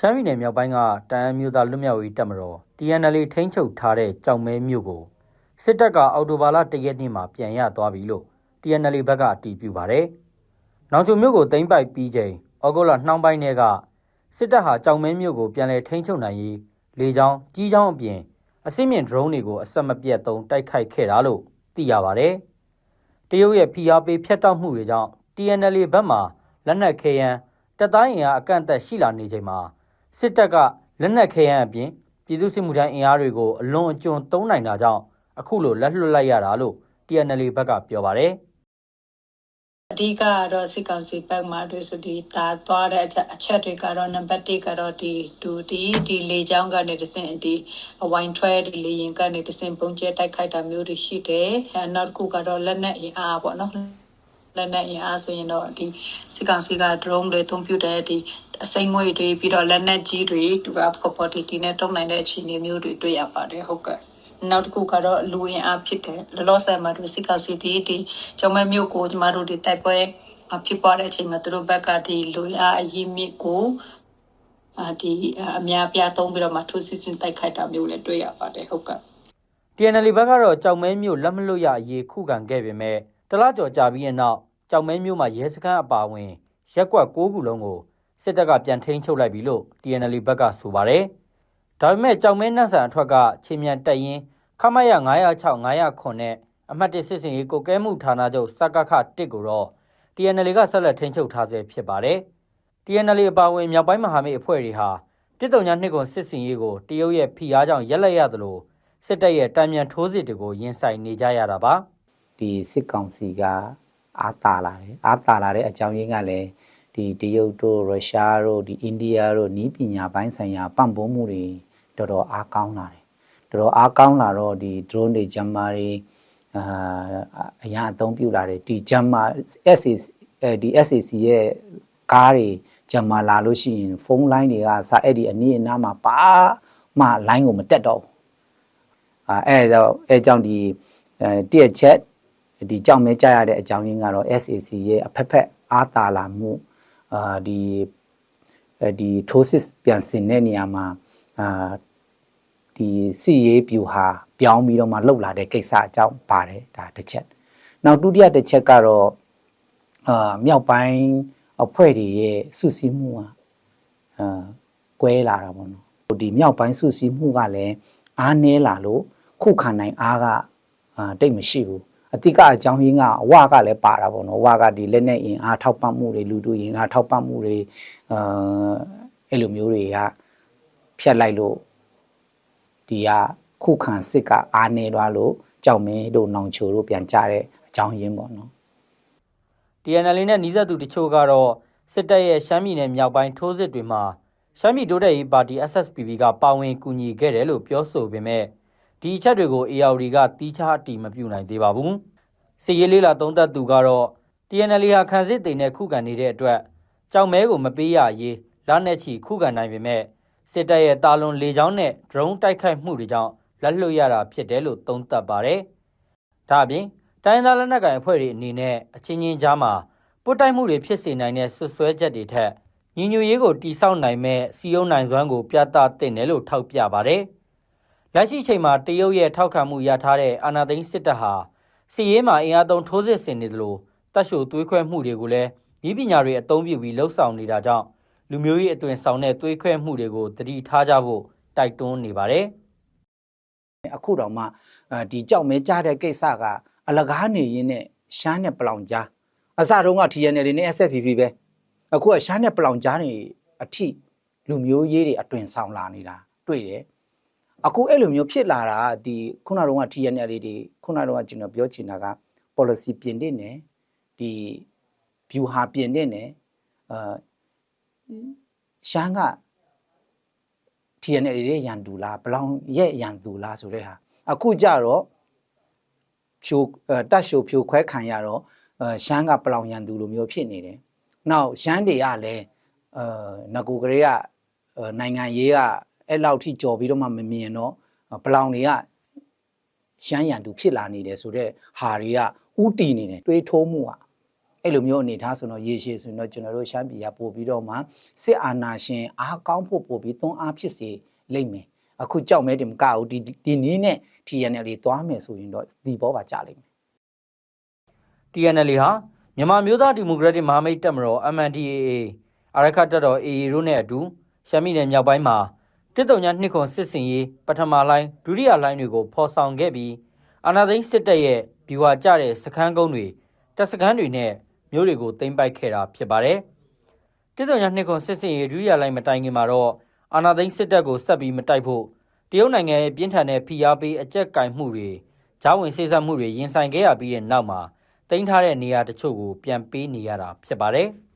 ရှမ်းပြည်နယ်မြောက်ပိုင်းကတအန်းမျိုးသားလွတ်မြောက်ရေးတပ်မတော် TNLA ထိန်းချုပ်ထားတဲ့ကြောင်မဲမြို့ကိုစစ်တပ်ကအော်တိုဘာလ၁ရက်နေ့မှာပြန်ရသွားပြီလို့ TNLA ဘက်ကအတည်ပြုပါတယ်။နောင်ချုံမြို့ကိုသိမ်းပိုက်ပြီးချိန်ဩဂုတ်လနှောင်းပိုင်းထဲကစစ်တပ်ဟာကြောင်မဲမြို့ကိုပြန်လည်ထိန်းချုပ်နိုင်ရေးလေကြောင်းကြီးကြောင်းအပြင်အစစ်မြင့် drone တွေကိုအဆက်မပြတ်သုံးတိုက်ခိုက်ခဲ့တာလို့သိရပါတယ်။တရုတ်ရဲ့ဖိအားပေးဖျက်တောက်မှုတွေကြောင့် TNLA ဘက်မှလက်နက်ခဲယမ်းတပ်သားအင်အားအကန့်အသတ်ရှိလာနေချိန်မှာ စစ်တပ်ကလက်နက်ခဲယမ်းအပြင်ပြည်သူ့စစ်မှုထမ်းအင်အားတွေကိုအလွန်အကျွံသုံးနိုင်တာကြောင့်အခုလိုလက်လွတ်လိုက်ရတာလို့ TNLA ဘက်ကပြောပါတယ်။အဓိကကတော့စစ်ကောင်စီဘက်မှတို့ဆိုဒီတာသွားတဲ့အချက်အချက်တွေကတော့နံပါတ်1ကတော့ဒီဒူဒီဒီလေချောင်းကနေတစင်ဒီအဝိုင်းထွဲဒီလေရင်ကနေတစင်ပုံကျဲတိုက်ခိုက်တာမျိုးတွေရှိတယ်အဲနောက်တစ်ခုကတော့လက်နက်အင်အားပေါ့နော် လက်နက်အင်အားဆိုရင်တော့ဒီစစ်ကောင်စီက drone တွေသုံးပြတဲ့ဒီအစိမ်းငွေတွေပြီးတော့လက်နက်ကြီးတွေသူက property နဲ့တုံးနိုင်တဲ့အခြေအနေမျိုးတွေတွေ့ရပါတယ်ဟုတ်ကဲ့နောက်တစ်ခုကတော့လူရင်အားဖြစ်တယ်လောလောဆယ်မှာဒီစစ်ကောင်စီဒီဒီကျောင်းမဲမျိုးကိုကျမတို့ဒီတိုက်ပွဲဖြစ်ပွားတဲ့အချိန်မှာသူတို့ဘက်ကဒီလူရအရင်မြစ်ကိုအာဒီအများပြားသုံးပြီးတော့မှထိုးစစ်ဆင်တိုက်ခိုက်တာမျိုးလည်းတွေ့ရပါတယ်ဟုတ်ကဲ့ TNL ဘက်ကတော့ကြောက်မဲမြို့လက်မလွတ်ရအရေးခုခံခဲ့ပေမဲ့တလားကျော်ကြာပြီးတဲ့နောက် ကြောက်မဲမြို့မှာရဲစခန်းအပါအဝင်ရက်ကွက်၉ခုလုံးကိုစစ်တပ်ကပြန်ထိန်းချုပ်လိုက်ပြီလို့ TNL ဘက်ကဆိုပါတယ်။ဒါပေမဲ့ကြောက်မဲနတ်ဆန်အထွက်ကချင်းမြန်တက်ရင်ခမရ906 909နဲ့အမှတ်1စစ်စင်ရေးကိုကဲမှုဌာနချုပ်စကခ1ကိုတော့ TNL ကဆက်လက်ထိန်းချုပ်ထားဆဲဖြစ်ပါတယ်။ TNL အပါအဝင်မြောက်ပိုင်းမဟာမိတ်အဖွဲ့တွေဟာတစ်တုံညာနှစ်ကွန်စစ်စင်ရေးကိုတရုတ်ရဲ့ဖိအားကြောင့်ရက်လက်ရသလိုစစ်တပ်ရဲ့တံမြန်ထိုးစစ်တွေကိုရင်ဆိုင်နေကြရတာပါဒီစစ်ကောင်စီက အာတာလာတယ်အာတာလာတဲ့အကြောင်းရင်းကလည်းဒီတရုတ်တို့ရုရှားတို့ဒီအိန္ဒိယတို့နီးပညာပိုင်းဆိုင်ရာပံ့ပိုးမှုတွေတော်တော်အားကောင်းလာတယ်တော်တော်အားကောင်းလာတော့ဒီ drone တွေဂျမ်မာတွေအာအရာအသုံးပြုလာတယ်ဒီဂျမ်မာ SAC အဲဒီ SAC ရဲ့ကားတွေဂျမ်မာလာလို့ရှိရင်ဖုန်းလိုင်းတွေကစအဲ့ဒီအနည်းအနားမှာပါမှလိုင်းကိုမတက်တော့ဘူးအဲအဲ့တော့အဲကြောင့်ဒီအဲတည့်ချက် ဒီကြောက်မဲကြရတဲ့အကြောင်းရင်းကတော့ SAC ရဲ့အဖက်ဖက်အားတာလာမှုအာဒီအဲဒီထိုးစစ်ပြန်ဆင်တဲ့နေရာမှာအာဒီစီရေးပြူဟာပြောင်းပြီးတော့မှလှုပ်လာတဲ့ကိစ္စအကြောင်းပါတယ်ဒါတစ်ချက်နောက်ဒုတိယတစ်ချက်ကတော့အာမြောက်ပိုင်းအဖွဲ့တွေရဲ့စုစည်းမှုကအာကွဲလာတာပေါ့နော်ဒီမြောက်ပိုင်းစုစည်းမှုကလည်းအားနည်းလာလို့ခုခံနိုင်အားကအာတိတ်မရှိဘူး အတိကအကြောင်းရင်းကအဝကလည်းပါတာပေါ့နော်ဝကဒီလက်နဲ့အင်အားထောက်ပံ့မှုတွေလူတို့ရင်အားထောက်ပံ့မှုတွေအာအဲ့လိုမျိုးတွေကဖြတ်လိုက်လို့ဒီကခုခံစစ်ကအားနေသွားလို့ကြောက်မင်းတို့နောင်ချိုတို့ပြန်ကြတဲ့အကြောင်းရင်းပေါ့နော် TNL နဲ့နှီးစပ်သူတချို့ကတော့စစ်တပ်ရဲ့ရှမ်းပြည်နယ်မြောက်ပိုင်းထိုးစစ်တွေမှာရှမ်းပြည်တိုးတက်ရေးပါတီ SSPP ကပါဝင်ကူညီခဲ့တယ်လို့ပြောဆိုပေမဲ့ ဒီအချက်တွေကို ARD ကတီးခြားအတီမပြုနိုင်သေးပါဘူး။စစ်ရေးလေးလာသုံးသက်သူကတော့ TNL ဟာခံစစ်တိမ်နဲ့ခုခံနေတဲ့အတွက်ကြောင်မဲကိုမပေးရရေးလက်နဲ့ချီခုခံနိုင်ပေမဲ့စစ်တပ်ရဲ့တာလွန်လေကြောင်းနဲ့ drone တိုက်ခိုက်မှုတွေကြောင့်လက်လွတ်ရတာဖြစ်တယ်လို့သုံးသပ်ပါတယ်။ဒါအပြင်တိုင်းသားလက်နက်ကိုင်အဖွဲ့တွေအနေနဲ့အချင်းချင်းကြားမှာပုတ်တိုက်မှုတွေဖြစ်စေနိုင်တဲ့ဆွဆွဲချက်တွေထက်ညီညွတ်ရေးကိုတိစောက်နိုင်မဲ့စီယုံနိုင်စွမ်းကိုပြသတင်တယ်လို့ထောက်ပြပါတယ်။ လက်ရှိချိန်မှာတရုတ်ရဲ့ထောက်ခံမှုရထားတဲ့အာဏာသိမ်းစစ်တပ်ဟာစီရေးမှာအင်အားသုံးထိုးစစ်ဆင်နေသလိုတပ်ရှို့သွေးခွဲမှုတွေကိုလည်းဤပညာတွေအသုံးပြုပြီးလှုပ်ဆောင်နေတာကြောင့်လူမျိုးရေးအသွင်ဆောင်တဲ့သွေးခွဲမှုတွေကိုတတိထားကြဖို့တိုက်တွန်းနေပါတယ်။အခုတော့မှဒီကြောက်မဲကြားတဲ့ကိစ္စကအလကားနေရင်းနဲ့ရှမ်းနဲ့ပလောင်ကြားအစတုန်းက TNL တွေနဲ့ SFPP ပဲအခုကရှမ်းနဲ့ပလောင်ကြားနေအထိလူမျိုးရေးတွေအတွင်ဆောင်လာနေတာတွေ့တယ် အခုအဲ့လိုမျိုးဖြစ်လာတာဒီခုနကတော့ TNL တွေခုနကတော့ကျွန်တော်ပြောချင်တာက policy ပြင်တဲ့နယ်ဒီ view ဟာပြင်တဲ့နယ်အာရှမ်းက TNL ရဲ့ရန်သူလားဘလောင်ရဲ့ရန်သူလားဆိုတဲ့ဟာအခုကြတော့ဖြိုတက်ရှိုဖြိုခွဲခံရတော့ရှမ်းကပလောင်ရန်သူလိုမျိုးဖြစ်နေတယ်။နောက်ရှမ်းတွေကလည်းအာငကိုကလေးကနိုင်ငံရေးက အဲ့လောက်ထိကြော်ပြီးတော့မှမမြင်တော့ပလောင်တွေကရှမ်းရန်သူဖြစ်လာနေတယ်ဆိုတော့ဟာတွေကဥတီနေတယ်တွေးထိုးမှုอ่ะအဲ့လိုမျိုးအနေထားဆိုတော့ရေရှည်ဆိုတော့ကျွန်တော်တို့ရှမ်းပြည်ကပို့ပြီးတော့မှစစ်အာဏာရှင်အားကောင်းဖို့ပို့ပြီးသွန်းအားဖြစ်စေလိမ့်မယ်အခုကြောက်မဲတင်မကဘူးဒီဒီနည်းနဲ့ TNL တွေသွားမယ်ဆိုရင်တော့ဒီဘောပါကြလိမ့်မယ် TNL ဟာမြန်မာမျိုးသားဒီမိုကရက်တစ်မဟာမိတ်တပ်မတော် MNDAA အရခတ်တပ်တော် AA တို့နဲ့အတူရှမ်းပြည်နယ်မြောက်ပိုင်းမှာ တစ်တုံညာနှစ်ခွန်စစ်စင်ရေးပထမလိုင်းဒုတိယလိုင်းတွေကိုဖော်ဆောင်ခဲ့ပြီးအာဏာသိမ်းစစ်တပ်ရဲ့ဗျူဟာကျတဲ့စခန်းကုန်းတွေတပ်စခန်းတွေနဲ့မြို့တွေကိုသိမ်းပိုက်ခဲ့တာဖြစ်ပါတယ်။တစ်တုံညာနှစ်ခွန်စစ်စင်ရေးဒုတိယလိုင်းမတိုင်ခင်မှာတော့အာဏာသိမ်းစစ်တပ်ကိုဆက်ပြီးမတိုက်ဖို့တရုတ်နိုင်ငံရဲ့ပြင်းထန်တဲ့ဖိအားပေးအကြက်ကင်မှုတွေဂျာဝင်စေစပ်မှုတွေရင်ဆိုင်ခဲ့ရပြီးတဲ့နောက်မှာတင်ထားတဲ့နေရာတချို့ကိုပြန်ပေးနေရတာဖြစ်ပါတယ်။